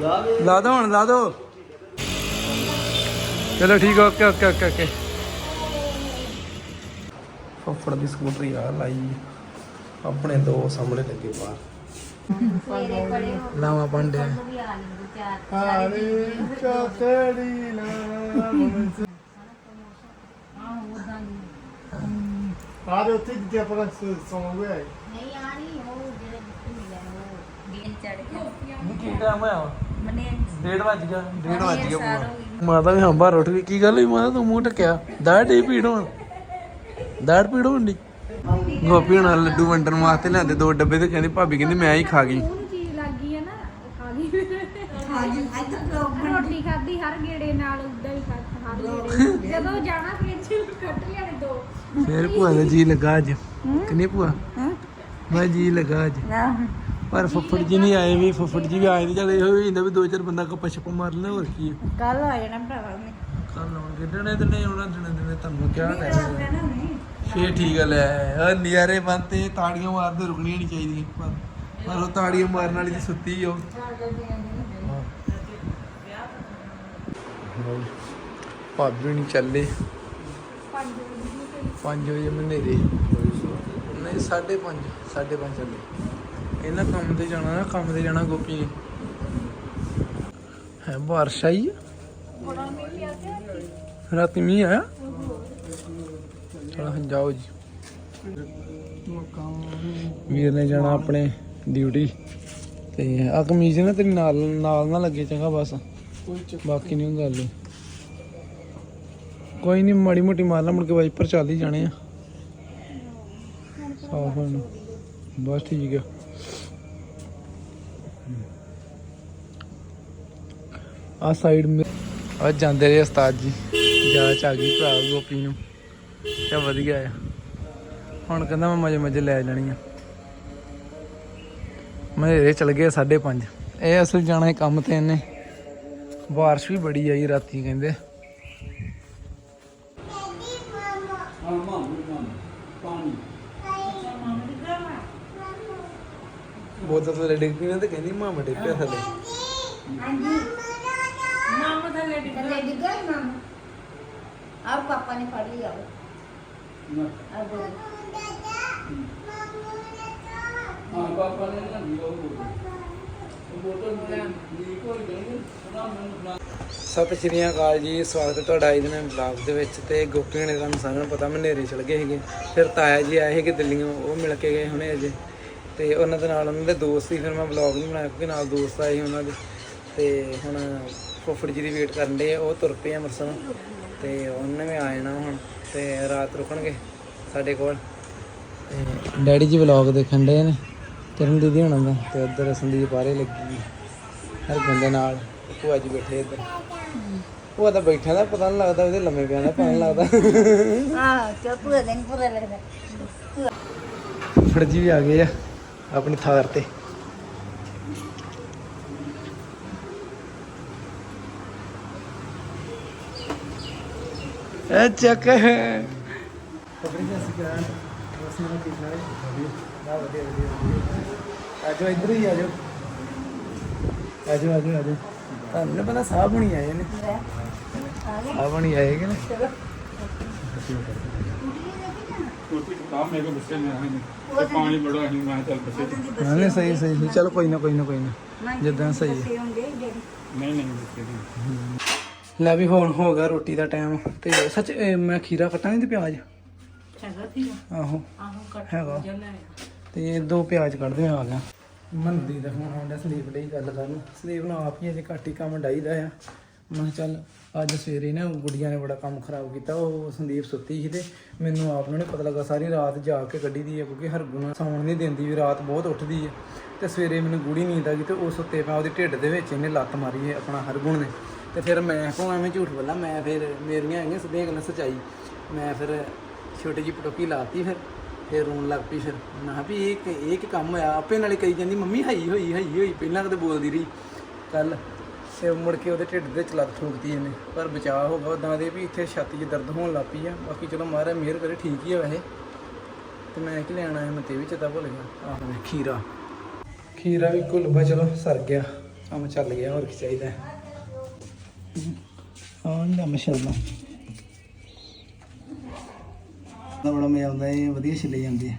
ਲਾ ਦੋ ਹੁਣ ਲਾ ਦੋ। ਚਲੋ ਠੀਕ ਆ ਓਕੇ ਓਕੇ ਓਕੇ ਓਕੇ। ਫੁੱਫੜ ਦੀ ਸਕੂਟਰੀ ਆ ਲਾਈ। ਆਪਣੇ ਦੋ ਸਾਹਮਣੇ ਲੱਗੇ ਬਾਹਰ। ਲਾਵਾ ਆ ਦੀ ਆਰੇ ਉੱਥੇ ਜਿੱਥੇ ਆਪਾਂ ਸੌਂਗੇ ਨਹੀਂ ਆਣੀ ਉਹ ਜਿਹੜੇ ਮਿਲਿਆ ਉਹ ਦਿਨ ਚੜ ਗਿਆ। ਕੀ ਟਾਈਮ ਹੋਇਆ ਮਨੇ ਡੇਢ ਵੱਜ ਗਿਆ ਡੇਢ ਵੱਜ ਗਿਆ ਸਾਲ ਹੋ ਪੂਰਾ ਮਾਤਾ ਵੀ ਹੰਬਾਰ ਉੱਠ ਗਈ। ਕੀ ਗੱਲ ਹੋਈ ਮਾਤਾ ਤੂੰ ਮੂੰਹ ਟਕਿਆ ਦਾੜ ਢੀ ਪੀੜ ਹੋਣ। ਦਾੜ ਪੀੜ ਹੋਣ ਦੀ ਗੋਪੀ ਹੁਣ ਲੱਡੂ ਵੰਡਣ ਵਾਸਤੇ ਲਿਆਂਦੇ ਦੋ ਡੱਬੇ ਤੇ ਕਹਿੰਦੀ ਭਾਬੀ ਕਹਿੰਦੀ ਮੈਂ ਹੀ ਖਾ ਗਈ। ਚੀਜ਼ ਲੱਗ ਗਈ ਹੈ ਨਾ ਖਾ ਗਈ। ਰੋਟੀ ਖਾਧੀ ਹਰ ਗੇੜੇ ਨਾਲ ਉਦਾਂ ਹੀ ਖਾ ਹਰ ਗੇੜੇ। ਜਦੋਂ ਜਾਣਾ ਫਿਰ ਚ ਕੱਟ ਲਿਆਣੇ ਦੋ। ਫੇਰ ਭੂਆ ਦਾ ਜੀ ਲੱਗਾ ਅੱਜ। ਕਿੰਨੀ ਭੂਆ? ਮੈਂ ਜੀ ਲੱਗਾ ਅੱਜ। ਪਰ ਫੁੱਫੜ ਜੀ ਨਹੀਂ ਆਏ ਵੀ ਫੁੱਫੜ ਜੀ ਵੀ ਆਏ ਨਹੀਂ। ਚਲੇ ਹੋਏ ਹੁੰਦਾ ਵੀ ਦੋ ਚਾਰ ਬੰਦਾ ਕੱਪਾ ਛੱਪਾ ਮਾਰ ਲੈਣਾ ਹੋਰ ਕੀ ਹੈ ਕੱਲ ਆ ਜਾਣਾ ਭਰਾਵਾ ਨੇ ਕੱਲ ਆਉਣ ਕਿਡਣੇ ਤੇ ਨਹੀਂ ਆਉਣਾ ਦਿਨੇ ਦਿਨੇ ਤੁਹਾਨੂੰ ਕਿਹਾ ਟਾਈਮ ਫੇਰ ਠੀਕ ਆ ਲੈ ਆ ਨਿਆਰੇ ਬੰਤੇ ਤਾੜੀਆਂ ਮਾਰਦੇ ਰੁਕਣੀਆਂ ਨਹੀਂ ਚਾਹੀਦੀਆਂ। ਪਰ ਪਰ ਉਹ ਤਾੜੀਆਂ ਮਾਰਨ ਵਾਲੀ ਦੀ ਸੁੱਤੀ ਉਹ। ਭਾਬੀ ਨਹੀਂ ਚੱਲੇ। 5 ਵਜੇ ਮਨੇਰੇ। ਨਹੀਂ 5:30 5:30 ਚੱਲੇ। ਇਹਨਾਂ ਕੰਮ ਤੇ ਜਾਣਾ ਕੰਮ ਤੇ ਜਾਣਾ ਗੋਪੀ ਨੇ। ਹੈ ਬਾਰਿਸ਼ ਆਈ ਰਾਤੀ ਮੀਂਹ ਆਇਆ? ਚਲੋ ਜਾਓ ਜੀ। ਵੀਰ ਨੇ ਜਾਣਾ ਆਪਣੇ ਡਿਊਟੀ। ਤੇ ਆ ਕਮੀਜ਼ ਨਾ ਤੇਰੀ ਨਾਲ ਨਾਲ ਨਾ ਲੱਗੇ ਚੰਗਾ ਬਸ। ਬਾਕੀ ਨਹੀਂ ਗੱਲ। ਕੋਈ ਨਹੀਂ ਮਾੜੀ ਮੋਟੀ ਮਾਰ ਲਾ ਮੁੜ ਕੇ ਵਾਈਪਰ ਚੱਲ ਹੀ ਜਾਣੇ ਆ। ਸਾਫ਼ ਹੋਣ ਬਸ ਠੀਕ ਆ। ਆ ਸਾਈਡ ਮੇ ਆ ਜਾਂਦੇ ਰਹੇ ਉਸਤਾਦ ਜੀ। ਜਾਂਚ ਆ ਗਈ ਭਰਾ ਗੋਪੀ ਨੂੰ। ਕਿਆ ਵਧੀਆ ਆ। ਹੁਣ ਕਹਿੰਦਾ ਮੈਂ ਮਜੇ ਮਜੇ ਲੈ ਜਾਣੀ ਆ। ਮੇਰੇ ਚਲ ਗਏ 5:30 ਇਹ ਅਸਲ ਜਾਣਾ ਹੈ ਕੰਮ ਤੇ ਇਹਨੇ। ਬਾਰਿਸ਼ ਵੀ ਬੜੀ ਆਈ ਰਾਤੀ ਕਹਿੰਦੇ। ਬੋਤਲ ਥੱਲੇ ਡਿੱਗ ਪਈ ਨਾ ਤੇ ਕਹਿੰਦੀ ਮਾਮਾ ਡਿੱਗ ਪਿਆ ਥੱਲੇ। ਥੱਲੇ ਡਿੱਗਾ ਹੀ ਮਾਮਾ। ਆਹ ਪਾਪਾ ਨੇ ਫੜ ਲਿਆ ਆ ਬੋਲ। ਹਾਂ ਪਾਪਾ ਨੇ ਨਾ ਉਹ ਬੋਤਲ ਸਤਿ ਸ਼੍ਰੀ ਅਕਾਲ ਜੀ ਸਵਾਗਤ ਹੈ ਤੁਹਾਡਾ ਅੱਜ ਦੇ ਬਲੌਗ ਦੇ ਵਿੱਚ ਤੇ ਗੋਪੀ ਨੇ ਤੁਹਾਨੂੰ ਸਾਰਿਆਂ ਨੂੰ ਪਤਾ ਮਨੇਰੇ ਚਲ ਗਏ ਸੀਗੇ। ਫਿਰ ਤਾਇਆ ਜੀ ਆਏ ਸੀਗੇ ਦਿੱਲੀੋਂ ਉਹ ਮਿਲ ਕੇ ਗਏ ਹੁਣੇ ਅਜੇ। ਤੇ ਉਹਨਾਂ ਦੇ ਨਾਲ ਉਹਨਾਂ ਦੇ ਦੋਸਤ ਸੀ ਫਿਰ ਮੈਂ ਬਲੌਗ ਨਹੀਂ ਬਣਾਇਆ ਕਿਉਂਕਿ ਨਾਲ ਦੋਸਤ ਆਏ ਸੀ ਉਹਨਾਂ ਦੇ। ਤੇ ਹੁਣ ਫੁੱਫੜ ਜੀ ਦੀ ਵੇਟ ਕਰਨ ਦੇ ਉਹ ਤੁਰ ਪਏ ਅੰਮ੍ਰਿਤਸਰ। ਤੇ ਉਹਨੇ ਵੀ ਆ ਜਾਣਾ ਹੁਣ ਤੇ ਰਾਤ ਰੁਕਣਗੇ ਸਾਡੇ ਕੋਲ। ਤੇ ਡੈਡੀ ਜੀ ਵਲੌਗ ਦੇਖਣ ਦੇ ਨੇ ਕਿਰਨ ਦੀਦੀ ਹੋਣਾ ਦਾ ਤੇ ਉਧਰ ਸੰਦੀਪ ਬਾਰੇ ਲੱਗੀ ਹਰ ਬੰਦੇ ਨਾਲ ਭੂਆ ਜੀ ਬੈਠੇ ਇੱਧਰ। ਭੂਆ ਤਾਂ ਬੈਠਾ ਦਾ ਪਤਾ ਨਹੀਂ ਲੱਗਦਾ ਉਹਦੇ ਲੰਮੇ ਪਿਆ ਦਾ ਪਤਾ ਨਹੀਂ ਲੱਗਦਾ। ਆ ਚਾ ਪੂਰਾ ਦਿਨ ਪੂਰਾ ਲੱਗਦਾ। ਫੁੱਫੜ ਜੀ ਵੀ ਆ ਗਏ ਆ। ਆਪਣੀ ਥਾਰ ਤੇ। ਇਹ ਚੱਕ। ਹੈ ਖਬਰੀ ਜਿਹਾ ਸਿਕਾ ਉਸ ਨਾਲ ਕੀ ਨਾ ਨਾ ਵਧੀਆ ਵਧੀਆ ਵਧੀਆ ਆਜੋ ਇੱਧਰ ਹੀ ਆਜੋ। ਆਜੋ ਆਜੋ ਆਜੋ। ਤੁਹਾਨੂੰ ਨੀ ਪਤਾ ਸਾਹ ਬਣੀ ਆਏ ਨੇ। ਸਾਹ ਬਣੀ ਆਏ ਕਿ ਨਾ ਮੇਰੇ ਕੋਲ ਨਹੀਂ ਪਾਣੀ ਬੜਾ ਮੈਂ ਚੱਲ ਬੱਚੇ ਹਾਂ ਨਹੀਂ ਸਹੀ ਸਹੀ ਸਹੀ। ਚਲੋ ਕੋਈ ਨਾ ਕੋਈ ਨਾ ਕੋਈ ਨਾ ਜਿੱਦਾਂ ਸਹੀ ਹੈ ਨਹੀਂ ਨਹੀਂ ਬੱਚੇ ਨਹੀਂ ਲੈ ਵੀ ਹੁਣ ਹੋ ਗਿਆ ਰੋਟੀ ਦਾ ਟਾਈਮ ਤੇ ਸੱਚ ਮੈਂ ਖੀਰਾ ਕੱਟਾਂ ਨਹੀਂ ਤੇ ਪਿਆਜ਼ ਆਹੋ ਹੈਗਾ ਤੇ ਦੋ ਪਿਆਜ਼ ਕੱਢ ਦੇ ਆ ਗਿਆ ਮੰਦੀ ਦਾ ਹੁਣ ਆਉਂਦਾ ਸਲੀਪ ਲਈ ਗੱਲ ਕਰਨ ਸਲੀਪ ਨਾਲ ਆਪ ਹੀ ਅਜੇ ਘੱਟ ਹੀ ਕੰਮ ਡਾਈਦਾ ਆ ਮੈਂ ਕਿਹਾ ਚੱਲ, ਅੱਜ ਸਵੇਰੇ ਨਾ ਗੁੜੀਆਂ ਨੇ ਬੜਾ ਕੰਮ ਖਰਾਬ ਕੀਤਾ, ਉਹ ਸੰਦੀਪ ਸੁੱਤੀ ਸੀ ਤੇ ਮੈਨੂੰ ਆਪ ਨੂੰ ਨਹੀਂ ਪਤਾ ਲੱਗਾ, ਸਾਰੀ ਰਾਤ ਜਾਗ ਕੇ ਕੱਢੀ ਦੀ ਹੈ ਕਿਉਂਕਿ ਹਰਗੁਣ ਸੌਣ ਨਹੀਂ ਦਿੰਦੀ ਵੀ, ਰਾਤ ਬਹੁਤ ਉੱਠਦੀ ਹੈ ਤੇ ਸਵੇਰੇ ਮੈਨੂੰ ਗੂੜੀ ਨੀਂਦ ਆ ਗਈ ਤੇ ਉਹ ਸੁੱਤੇ ਪਿਆ ਉਹਦੇ ਢਿੱਡ ਦੇ ਵਿੱਚ ਇਹਨੇ ਲੱਤ ਮਾਰੀ ਹੈ ਆਪਣਾ ਹਰਗੁਣ ਨੇ। ਤੇ ਫਿਰ ਮੈਂ ਕੋ ਐਵੇਂ ਝੂਠ ਬੋਲਾਂ, ਮੈਂ ਫਿਰ ਮੇਰੀਆਂ ਹੈਗੀਆਂ ਸਿੱਧੀਆਂ ਗੱਲਾਂ ਸਚਾਈ। ਮੈਂ ਫਿਰ ਛੋਟੀ ਜਿਹੀ ਪਟੋਕੀ ਲਾਤੀ ਫਿਰ ਫਿਰ ਰੋਣ ਲੱਗ ਪਈ ਫਿਰ। ਮੈਂ ਕਿਹਾ ਵੀ ਇਹ ਕਿ- ਇਹ ਕੀ ਕੰਮ ਹੋਇਆ, ਆਪੇ ਨਾਲੇ ਕਹੀ ਜਾਂਦੀ, ਮੰਮੀ ਹਾਈ ਹੋਈ ਹਾਈ ਹੋਈ, ਪਹਿਲਾਂ ਕਦੇ ਬੋਲਦੀ ਰਹੀ। ਕੱਲ ਤੇ ਮੁੜ ਕੇ ਉਹਦੇ ਢਿੱਡ ਦੇ ਚ ਲੱਤ ਠੋਕਤੀ ਇਹਨੇ ਪਰ ਬਚਾਅ ਹੋ ਗਿਆ ਉਦਾਂ ਦੇ ਵੀ ਇੱਥੇ ਛਾਤੀ 'ਚ ਦਰਦ ਹੋਣ ਲੱਗ ਪਈ ਆ। ਬਾਕੀ ਚਲੋ ਮਹਾਰਾਜ ਮਿਹਰ ਕਰੇ, ਠੀਕ ਹੀ ਆ ਵੈਸੇ। ਤੇ ਮੈਂ ਕੀ ਲੈਣ ਆਇਆ, ਮੈਂ ਤੇ ਵੀ ਚੇਤਾ ਭੁੱਲ ਗਿਆ। ਆਹ ਮੈਂ ਖੀਰਾ। ਖੀਰਾ ਵੀ ਕੁਲਬਾ, ਚਲੋ ਸਰ ਗਿਆ। ਕੰਮ ਚੱਲ ਗਿਆ, ਹੋਰ ਕੀ ਚਾਹੀਦਾ। ਹਾਂ ਨਹੀਂ ਮੈਂ ਛੱਡਦਾ ਬੜਾ ਮਜ਼ਾ ਆਉਂਦਾ ਇਹ ਵਧੀਆ ਛਿੱਲੇ ਜਾਂਦੇ ਆ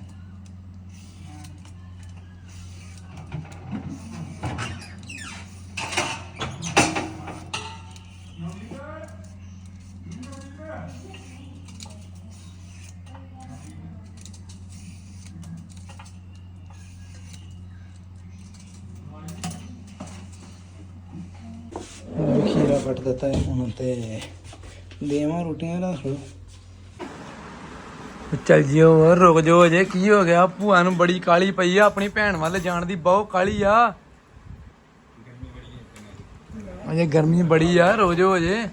ਹੁਣ ਖੀਰਾ ਕੱਟ ਦਿੱਤਾ ਹੈ। ਹੁਣ ਤੇ ਦੇਵਾਂ ਰੋਟੀਆਂ ਰੱਖ ਲਓ। ਚੱਲ ਜਿਓ, ਰੁਕ ਜਾਓ ਜੇ ਕੀ ਹੋ ਗਿਆ? ਭੂਆ ਨੂੰ ਬੜੀ ਕਾਲੀ ਪਈ ਆ। ਆਪਣੀ ਭੈਣ ਵੱਲ ਜਾਣ ਦੀ ਬਹੁਤ ਕਾਲੀ ਆ। ਅਜੇ ਗਰਮੀ ਬੜੀ ਆ। ਰੁਕ ਜੋ ਜੇ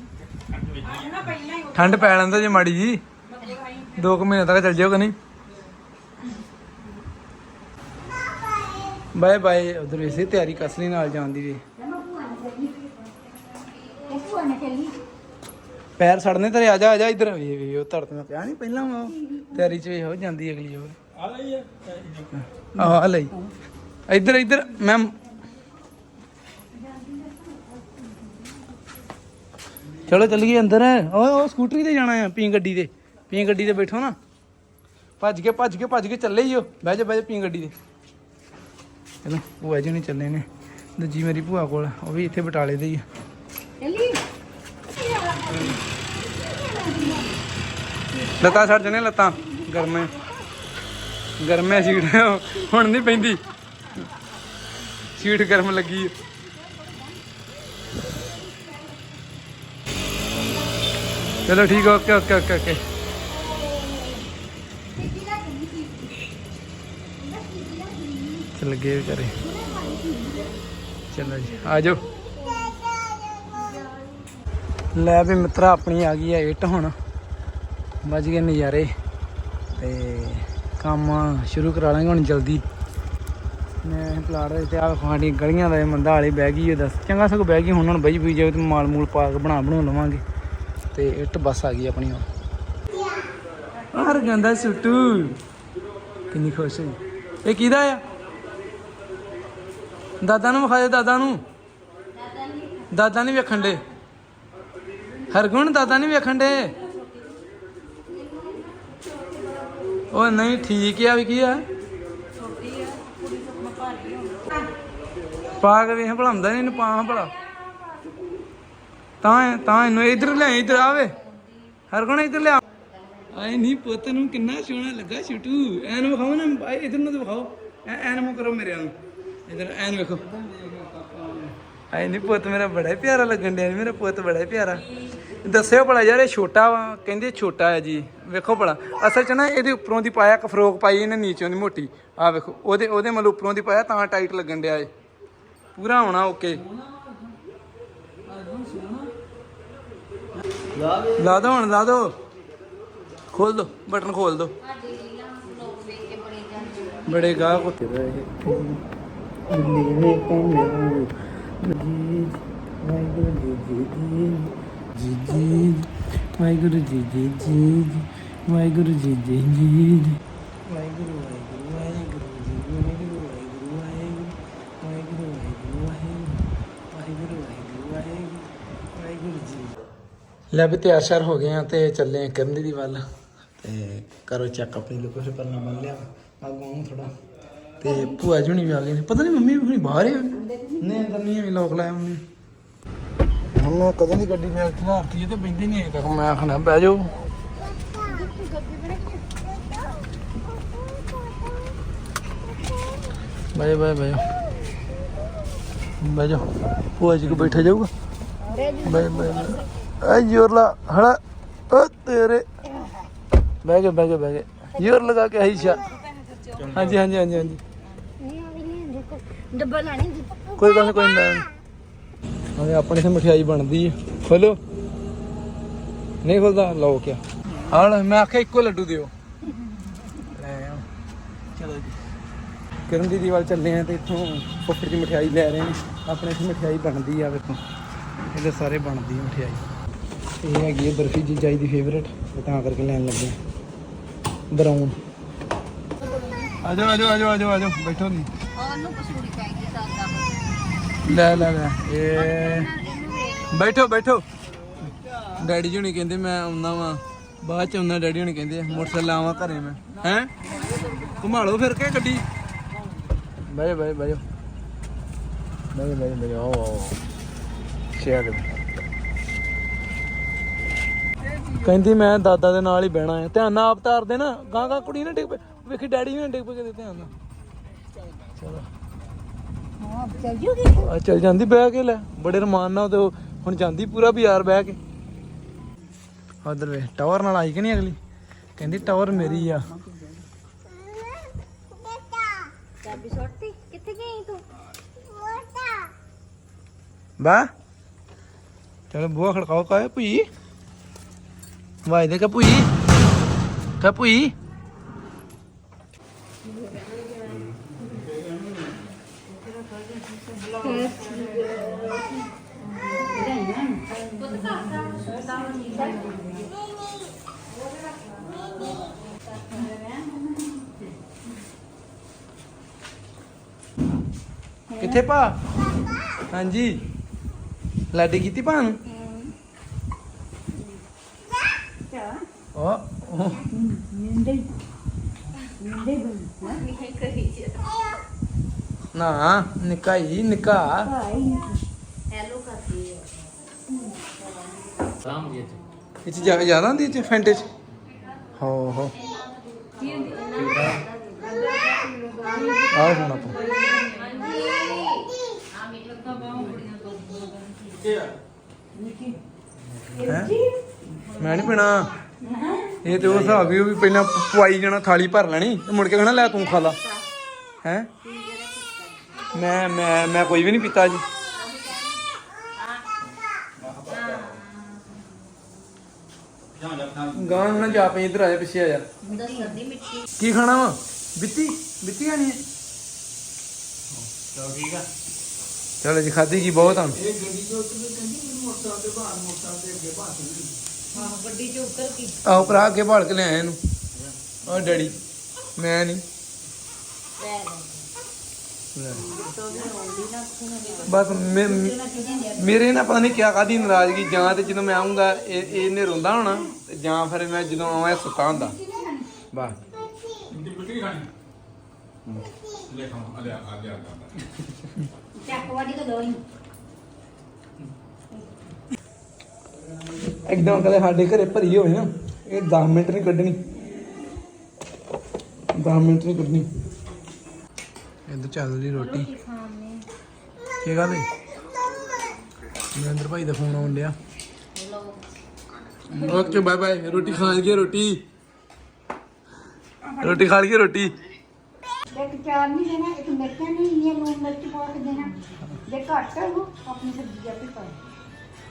ਠੰਡ ਪੈ ਲੈਂਦਾ ਜੇ ਮਾੜੀ ਜੀ। ਦੋ ਕੁ ਮਹੀਨੇ ਤੱਕ ਚੱਲ ਜਿਓ ਕਿ ਨਹੀਂ? ਬਾਏ ਬਾਏ ਉਧਰ ਇਸੇ ਤਿਆਰੀ ਕਸਲੀ ਨਾਲ ਜਾਣ ਦੀ ਵੀ ਨੇ ਪੈਰ ਸੜਨੇ ਤੇਰੇ ਆ ਜਾ ਆ ਜਾ ਇੱਧਰ। ਵੇ ਵੇ ਉਹ ਧਰਤ ਮੈਂ ਕਿਹਾ ਨਹੀਂ ਪਹਿਲਾਂ ਉਹ ਤਿਆਰੀ ਚ ਵੇ ਹੋ ਜਾਂਦੀ ਅਗਲੀ ਹੋਰ ਆ ਲਈ ਆ। ਲਈ। ਇੱਧਰ ਇੱਧਰ ਮੈਂ ਚਲੋ ਚੱਲੀਏ ਅੰਦਰ। ਓਏ ਉਹ ਸਕੂਟਰੀ ਤੇ ਜਾਣਾ ਆ ਪੀ ਗੱਡੀ ਤੇ। ਪੀ ਗੱਡੀ ਤੇ ਬੈਠੋ ਨਾ। ਭੱਜ ਕੇ ਭੱਜ ਕੇ ਭੱਜ ਕੇ ਚੱਲੇ ਹੀ ਹੋ ਬਹਿ ਜਾ ਬਹਿ ਜਾ ਪੀ ਗੱਡੀ ਤੇ। ਚਲੋ ਭੂਆ ਜੀ ਨਹੀਂ ਚੱਲੇ ਨੇ। ਦੂਜੀ ਮੇਰੀ ਭੂਆ ਕੋਲ ਉਹ ਵੀ ਇੱਥੇ ਬਟਾਲੇ ਦੇ ਹੀ ਆ। ਚੱਲੀ ਲੱਤਾਂ ਛੱਡ ਜਨੇ ਲੱਤਾਂ। ਗਰਮੇ। ਗਰਮੇ ਸੀਟ। ਹੁਣ ਨਹੀਂ ਪੈਂਦੀ। ਸੀਟ ਗਰਮ ਲੱਗੀ। ਚਲੋ ਠੀਕ ਓਕੇ ਓਕੇ ਓਕੇ ਓਕੇ। ਚੱਲ ਗਏ ਵਿਚਾਰੇ। ਚਲੋ ਜੀ, ਆ ਜਾਓ। ਲੈ ਵੀ ਮਿੱਤਰਾ, ਆਪਣੀ ਆ ਗਈ ਆ ਇੱਟ ਹੁਣ। ਵੱਜ ਗਏ ਨਜ਼ਾਰੇ ਤੇ ਕੰਮ ਸ਼ੁਰੂ ਕਰਾ ਲਾਂਗੇ ਹੁਣ ਜਲਦੀ। ਮੈਂ ਪਲਾਟ ਦੇ ਤੇ ਆ ਖਾਣੀ ਗਲੀਆਂ ਦਾ ਇਹ ਮੰਦਾ ਵਾਲੀ ਬਹਿ ਗਈ ਉਹ ਦੱਸ। ਚੰਗਾ ਸਗੋਂ ਬਹਿ ਗਈ, ਹੁਣ ਹੁਣ ਬਈ ਵੀ ਜਾਵੇ ਤੇ ਮਾਲ ਮੂਲ ਪਾ ਕੇ ਬਣਾ ਬਣਾਉ ਲਵਾਂਗੇ। ਤੇ ਇੱਟ ਬੱਸ ਆ ਗਈ ਆਪਣੀ ਹੁਣ। ਆਰ ਗੰਦਾ ਸੁੱਟੂ। ਕਿੰਨੀ ਖੁਸ਼ ਹੋਈ ਇਹ ਕਿਹਦਾ ਆ? ਦਾਦਾ ਨੂੰ ਵਿਖਾ ਦੇ, ਦਾਦਾ ਨੂੰ। ਦਾਦਾ ਨਹੀਂ ਵੇਖਣ ਦੇ। ਹਰਗੁਣ, ਦਾਦਾ ਨਹੀਂ ਵੇਖਣ ਦੇ। ਉਹ ਨਹੀਂ, ਠੀਕ ਆ ਵੀ ਕੀ ਆ? ਪਾ ਕੇ ਵੇਖ ਭਲਾਉਂਦਾ ਨਹੀਂ ਇਹਨੂੰ ਪਾ ਭਲਾ। ਤਾਂ ਤਾਂ ਇਹਨੂੰ ਇਧਰ ਲੈ, ਇਧਰ ਆਵੇ। ਹਰਗੁਣ ਇਧਰ ਲਿਆ? ਆਏ ਨਹੀਂ ਪੁੱਤ ਨੂੰ ਕਿੰਨਾ ਸੋਹਣਾ ਲੱਗਾ ਛੁੱਟੂ। ਐਨ ਵਿਖਾਓ ਨਾ ਇਧਰ ਨੂੰ ਦਿਖਾਓ। ਐਨ ਮੂੰਹ ਕਰੋ ਮੇਰੇ ਨੂੰ ਇਧਰ, ਐਨ ਵੇਖੋ। ਆਏ ਨਹੀਂ ਪੁੱਤ, ਮੇਰਾ ਬੜਾ ਪਿਆਰਾ ਲੱਗਣ ਡਿਆ ਮੇਰਾ ਪੁੱਤ ਬੜਾ ਪਿਆਰਾ। ਦੱਸਿਓ ਭਲਾ ਯਾਰ, ਇਹ ਛੋਟਾ ਵਾ, ਕਹਿੰਦੇ ਛੋਟਾ ਹੈ ਜੀ। ਵੇਖੋ ਭਲਾ, ਅਸਲ ਚ ਨਾ ਇਹਦੇ ਉੱਪਰੋਂ ਦੀ ਪਾਇਆ ਇੱਕ ਫਰੋਕ ਪਾਈ ਇਹਨੇ ਨੀਚੋਂ ਦੀ ਮੋਟੀ। ਆ ਵੇਖੋ, ਉਹਦੇ ਉਹਦੇ ਮਤਲਬ ਉੱਪਰੋਂ ਦੀ ਪਾਇਆ ਤਾਂ ਟਾਈਟ ਲੱਗਣ ਡਿਆ ਏ ਪੂਰਾ ਹੋਣਾ ਓਕੇ। ਲਾ ਦੋ ਹੁਣ, ਲਾ ਦੋ। ਖੋਲ ਦੋ, ਬਟਨ ਖੋਲ ਦੋ। ਬੜੇ ਗਾਹ ਕੋ ਤੇਰਾ ਇਹ ਦਿੱਲੀ ਵੇ ਜੀ ਵਾਹਿਗੁਰੂ ਜੀ ਜੀ ਜੀ ਜੀ ਵਾਹਿਗੁਰੂ ਜੀ ਜੀ ਜੀ ਵਾਹਿਗੁਰੂ ਜੀ ਜੀ ਜੀ। ਵਾਹਿਗੁਰੂ ਵਾਹਿਗੁਰੂ ਵਾਹਿਗੁਰੂ ਜੀ ਵਾਹਿਗੁਰੂ ਵਾਹਿਗੁਰੂ ਵਾਹਿਗੁਰੂ ਵਾਹਿਗੁਰੂ ਵਾਹਿਗੁਰੂ ਵਾਹਿਗੁਰੂ ਵਾਹਿਗੁਰੂ ਵਾਹਿਗੁਰੂ ਜੀ ਲੈ ਵੀ ਤਿਆਰ ਹੋ ਗਏ ਆ ਤੇ ਚੱਲੇ ਆ ਕਰਨ ਦੀ ਵੱਲ। ਤੇ ਕਰੋ ਚੈੱਕ ਆਪਣੀ ਲੋਕੋ ਸੇ ਪਰਨਾ ਬੰਨ ਲਿਆ। ਆਗੂ ਨੂੰ ਥੋੜਾ ਤੇ ਭੂਆ ਜੀ ਹੁਣੀ ਵੀ ਆ ਨੇ ਪਤਾ ਨਹੀਂ ਮੰਮੀ ਹੁਣੀ ਬਾਹਰ ਹੀ ਨਹੀਂ। ਅੰਦਰ ਨਹੀਂ ਐਵੇਂ ਲੋਕ ਲਾਇਆ ਮੰਮੀ। ਹੁਣ ਮੈਂ ਕਦੋਂ ਦੀ ਗੱਡੀ ਮੇਰੇ ਖਿਲਾਰਤੀ ਤੇ ਬੈਂਦੇ ਨਹੀਂ ਤੱਕ। ਮੈਂ ਆਖਣਾ ਬਹਿ ਜਾਓ। ਬਹਿ ਬਹਿ ਬਹਿ ਬਹਿ ਜਾਓ। ਭੂਆ ਜੀ ਕੋ ਬੈਠਾ ਜਾਊਗਾ? ਬਹਿ ਬਹਿ ਆ ਜੋਰ ਲਾ ਹੜਾ ਓ ਤੇਰੇ। ਬਹਿ ਗਏ ਬਹਿ ਗਏ ਬਹਿ ਗਏ ਜੋਰ ਲਗਾ ਕੇ ਆਈਸ਼ਾ ਹਾਂਜੀ ਹਾਂਜੀ ਹਾਂਜੀ ਹਾਂਜੀ। ਡੱਬਾ ਲਾਣੀ ਕੋਈ ਗੱਲ ਨੀ, ਕੋਈ ਨਾ। ਹਾਂ ਆਪਣੇ ਸੇ ਮਠਿਆਈ ਬਣਦੀ ਹੈ ਖੋਲੋ। ਨਹੀਂ ਖੋਲਦਾ, ਲਓ ਕਿਆ। ਹਾਂ ਮੈਂ ਆਖਿਆ ਇੱਕੋ ਲੱਡੂ ਦਿਓ। ਲੈ ਆਓ। ਚਲੋ ਜੀ। ਕਿਰਨ ਦੀਦੀ ਵੱਲ ਚੱਲੇ ਆ ਤੇ ਇੱਥੋਂ ਫੁੱਫੜ ਦੀ ਮਠਿਆਈ ਲੈ ਰਹੇ ਨੇ। ਆਪਣੇ ਇੱਥੇ ਮਠਿਆਈ ਬਣਦੀ ਆ, ਵੇਖੋ। ਇਹਦੇ ਸਾਰੇ ਬਣਦੀ ਆ ਮਠਿਆਈ। ਇਹ ਹੈਗੀ ਹੈ ਬਰਫੀ ਜੀਜਾਈ ਦੀ ਫੇਵਰੇਟ ਤਾਂ ਕਰਕੇ ਲੈਣ ਲੱਗੇ ਬਰਾਊਨ। ਆਜੋ ਆਜੋ ਆਜੋ ਆਜੋ ਆਜੋ ਬੈਠੋ ਨਹੀਂ ਉਹਨੂੰ ਕਸੂਰੀ ਪੈ ਗਈ ਸਾਡਾ ਲੈ ਲੈ ਲੈ। ਇਹ ਬੈਠੋ ਬੈਠੋ। ਡੈਡੀ ਜੀ ਹੁਣੀ ਕਹਿੰਦੇ ਮੈਂ ਆਉਣਾ ਵਾਂ। ਬਾਅਦ ਚ ਆਉਣਾ, ਡੈਡੀ ਹੁਣੀ ਕਹਿੰਦੇ ਮੋਟਰਸਾਈਕਲ ਆਵਾਂ ਘਰੇ ਮੈਂ। ਹੈ? ਘੁਮਾਲੋ ਫਿਰ ਕੇ ਗੱਡੀ। ਬੈਠੋ ਬੈਠੋ ਬੈਠੋ ਬੈਠੋ ਬੈਠੋ ਬੈਠੋ ਆਓ ਸ਼ੇਅਰ ਕਹਿੰਦੀ ਮੈਂ ਦਾਦਾ ਦੇ ਨਾਲ ਹੀ ਬਹਿਣਾ ਹੈ ਧਿਆਨ ਨਾਲ ਆਪ ਤਾਰਦੇ ਨਾ। ਗਾਂ ਗਾਂ ਕੁੜੀ ਨਾ ਡਿੱਗ ਪਏ ਵੇਖੀ ਡੈਡੀ ਵੀ ਨਾ ਡਿੱਗ ਪਏ ਕਿਤੇ ਧਿਆਨ ਨਾਲ। ਚਲੋ। ਹਾਂ ਚੱਲ ਜੂਗੀ ਆ ਚੱਲ ਜਾਂਦੀ ਬਹਿ ਕੇ ਲੈ ਬੜੇ ਰਮਾਨ ਨਾਲ ਤੇ ਉਹ ਹੁਣ ਜਾਂਦੀ ਪੂਰਾ ਬਾਜ਼ਾਰ ਬਹਿ ਕੇ। ਉਧਰ ਵੇ ਟਾਵਰ ਨਾਲ ਆਈ ਕਿ ਨਹੀਂ ਅਗਲੀ? ਕਹਿੰਦੀ ਟਾਵਰ ਮੇਰੀ ਆ। ਚਾਬੀ ਸੁੱਟਤੀ? ਕਿੱਥੇ ਗਈ ਤੂੰ? ਬਾ ਚਲ ਬੂਹਾ ਖੜਕਾਓ ਕਾਏ ਭਈ? ਵਾਈ ਦੇ ਕਾ ਭਈ? ਕਾ ਭਈ? ਕਿੱਥੇ ਭਾ ਹਾਂਜੀ ਲਾਡੀ ਕੀਤੀ ਭਾਂ ਨੂੰ ਉਹ ਉਹ ਨਾ ਨਿੱਕਾ। ਹੀ ਨਿੱਕਾ ਹੈਲੋ ਕਰਦੀ ਹੈ ਇਹ ਚ ਜ਼ਿਆ- ਜ਼ਿਆਦਾ ਹੁੰਦੀ ਚ ਫੈਂਟੇ ਚ? ਹੋ ਹੋ। ਆਹ ਸੁਣਾ ਤੂੰ ਹੈਂ? ਮੈਂ ਨਹੀਂ ਪੀਣਾ। ਇਹ ਤੇ ਉਹ ਹਿਸਾਬ ਹੀ ਉਹ ਵੀ ਪਹਿਲਾਂ ਪਵਾਈ ਜਾਣਾ ਥਾਲੀ ਭਰ ਲੈਣੀ ਤੇ ਮੁੜ ਕੇ ਕਹਣਾ ਲੈ ਤੂੰ ਖਾ ਲਾ। ਹੈ? ਮੈਂ ਮੈਂ ਮੈਂ ਕੋਈ ਵੀ ਨਹੀਂ ਪੀਤਾ ਜੀ। ਜਾਂ ਗਾਂ ਨਾ ਜਾ ਪਈ, ਇੱਧਰ ਆ ਜਾ ਪਿੱਛੇ ਆ ਜਾ। ਦੱਸਣ ਦੀ ਕੀ ਖਾਣਾ ਵਾ? ਬਿੱਤੀ ਬਿੱਤੀ ਖਾਣੀ ਹੈ ਚਲੋ ਠੀਕ ਆ। ਚਲੋ ਜੀ ਖਾਦੀ ਕੀ ਬਹੁਤ ਆ ਹਾਂ ਗੱਡੀ ਚ ਉੱਤਰ ਕੀ ਆਓ ਭਰਾ ਅੱਗੇ ਭਾਲ ਕੇ ਲਿਆਇਆ ਇਹਨੂੰ। ਆ ਡੈਡੀ, ਮੈਂ ਨਹੀਂ। ਲੈ ਲੈ। ਬਸ ਮੇ- ਮੇਰੇ ਨਾਲ ਪਤਾ ਨਹੀਂ ਕਿਆ ਕਾਦੀ ਨਾਰਾਜ਼ਗੀ, ਜਾਂ ਤੇ ਜਦੋਂ ਮੈਂ ਆਉਂਗਾ ਇਹ ਇਹਨੇ ਰੋਂਦਾ ਹੋਣਾ, ਤੇ ਜਾਂ ਫਿਰ ਮੈਂ ਜਦੋਂ ਆਵਾਂ, ਇਹ ਸੁੱਤਾ ਹੁੰਦਾ। ਬਸ। ਇੰਦੀ ਬਿੱਟੀ ਖਾਣੀ ਲੈ ਖਾਓ ਆ ਆ ਲੈ ਚੱਕ ਵਾਲੀ ਤਾਂ ਦੋਈ ਇੱਕਦਮ ਕਦੇ ਸਾਡੇ ਘਰੇ ਭਰੀ ਹੋਵੇ ਨਾ, ਇਹ 10 ਮਿੰਟ ਨਹੀਂ ਕੱਢਣੀ। 10 ਮਿੰਟ ਨਹੀਂ ਕੱਢਣੀ। ਇੱਧਰ ਚੱਲ ਰਹੀ ਰੋਟੀ। ਕੀ ਗੱਲ ਹੈ ਨਰਿੰਦਰ ਭਾਈ ਦਾ ਫੋਨ ਆਉਣ ਡਿਆ। Okay bye bye. ਰੋਟੀ ਖਾ ਲਈਏ ਰੋਟੀ। ਰੋਟੀ ਖਾ ਲਈਏ ਰੋਟੀ। ਇੱਕ ਚਾਰ ਨਹੀਂ ਦੇਣਾ ਇੱਕ ਮਿਰਚਾਂ ਨਹੀਂ ਇੰਨੀਆਂ ਲੂਣ ਮਿਰਚ ਪਾ ਕੇ ਦੇਣਾ। ਜੇ ਘੱਟ ਹੈ ਉਹ ਆਪਣੀ ਸਬਜ਼ੀ ਆਪੇ ਪਾ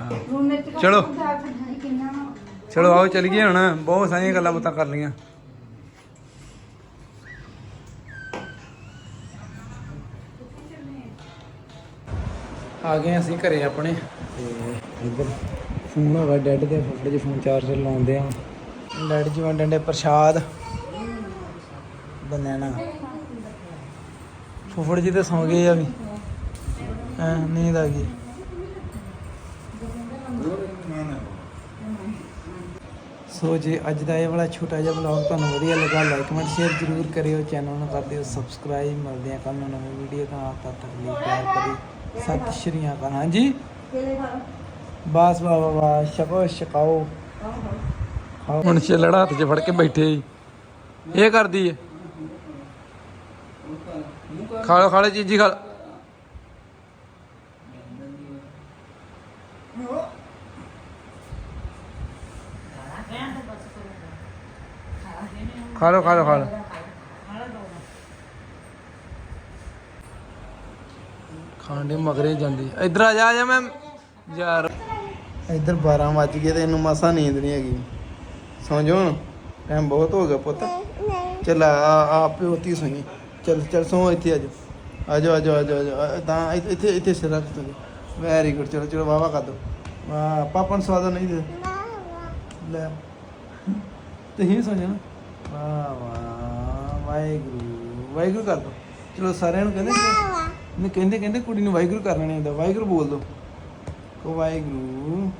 ਹਾਂ। ਲੂਣ ਮਿਰਚ ਘੱਟ ਚਲੋ। ਚਲੋ ਆਓ ਚੱਲੀਏ ਹੁਣ। ਬਹੁਤ ਸਾਰੀਆਂ ਗੱਲਾਂ ਬਾਤਾਂ ਕਰ ਲਈਆਂ। ਆ ਗਏ ਅਸੀਂ ਘਰੇ ਆਪਣੇ। ਤੇ ਇੱਧਰ ਫੋਨ ਹੈਗਾ ਡੈਡ ਦੇ ਫੁੱਫੜ ਜੀ ਫੋਨ ਚਾਰਜਰ ਲਾਉਂਦੇ ਆ। ਡੈਡ ਜੀ ਵੰਡਣ ਦੇ ਪ੍ਰਸ਼ਾਦ। ਬਨਾਨਾ। ਫੁੱਫੜ ਜੀ ਤੇ ਸੌਂ ਗਏ ਆ ਵੀ। ਹਾਂ ਨੀਂਦ ਆ ਗਈ। ਸੋ ਜੇ ਅੱਜ ਦਾ ਇਹ ਵਾਲਾ ਛੋਟਾ ਜਿਹਾ ਵਲੌਗ ਤੁਹਾਨੂੰ ਵਧੀਆ ਲੱਗਾ ਲਾਈਕ ਕਮੈਂਟ ਸ਼ੇਅਰ ਜ਼ਰੂਰ ਕਰਿਓ। ਚੈਨਲ ਨੂੰ ਕਰ ਦਿਓ ਸਬਸਕ੍ਰਾਈਬ ਮਿਲਦੇ ਆ ਕੱਲ ਨੂੰ ਨਵੀਂ ਵੀਡੀਓ ਨਾਲ ਤਦ ਤੱਕ ਲਈ ਪਿਆਰ ਕਰੀ ਸਤਿ ਸ਼੍ਰੀ ਅਕਾਲ ਹਾਂਜੀ। ਬਾਸ ਵਾ ਵਾ ਵਾ ਸ਼ਕੋ ਸ਼ਕਾਓ। ਹੁਣ ਛੇਲੜਾ ਹੱਥ 'ਚ ਫੜ ਕੇ ਬੈਠੇ। ਇਹ ਕਰਦੀ ਏ। ਖਾ ਲਓ ਖਾ ਲਓ ਚੀਜ਼ੀ ਖਾ ਲਓ। ਖਾ ਲਓ। ਖਾ ਮਗਰੇ ਜਾਂਦੀ। ਇੱਧਰ ਆ ਜਾ ਆ ਜਾ ਮੈਂ। ਯਾਰ। ਇੱਧਰ 12 ਵੱਜ ਗਏ ਤੇ ਇਹਨੂੰ ਮਸਾ ਨੀਂਦ ਨਹੀਂ ਹੈਗੀ। ਸੌਂ ਜਾ ਹੁਣ? ਟਾਈਮ ਬਹੁਤ ਹੋ ਗਿਆ ਪੁੱਤ। ਚੱਲ ਆ ਆ ਪਿਓਤੀ ਸੋਈ ਚੱਲ ਚੱਲ ਸੌਂ ਇੱਥੇ ਆ ਜਾ। ਆ ਜਾ ਆ ਜਾ ਆ ਜਾ ਤਾਂ ਇੱਥੇ- ਇੱਥੇ ਸਿਰ ਰੱਖ ਤੂੰ। ਵੈਰੀ ਗੁੱਡ ਚਲੋ ਚਲੋ ਵਾਵਾ ਕਰ ਦੋ। ਵਾਹ, ਪਾਪਾ ਨੂੰ ਸਵਾਦ ਨਹੀਂ ਦੇ। ਲੈ। ਤੁਸੀਂ ਸੌਂ ਜਾਣਾ। ਵਾਹ ਵਾਹ, ਵਾਹਿਗੁਰੂ। ਵਾਹਿਗੁਰੂ ਕਰ ਦੋ। ਚਲੋ ਸਾਰਿਆਂ ਨੂੰ ਕਹਿੰਦੇ ਨੇ ਕਹਿੰਦੇ ਕਹਿੰਦੇ ਕੁੜੀ ਨੂੰ ਵਾਹਿਗੁਰੂ ਕਰਨਾ ਨਹੀਂ ਆਉਂਦਾ ਵਾਹਿਗੁਰੂ ਬੋਲ ਦੋ। ਕੋ ਵਾਹਿਗੁਰੂ।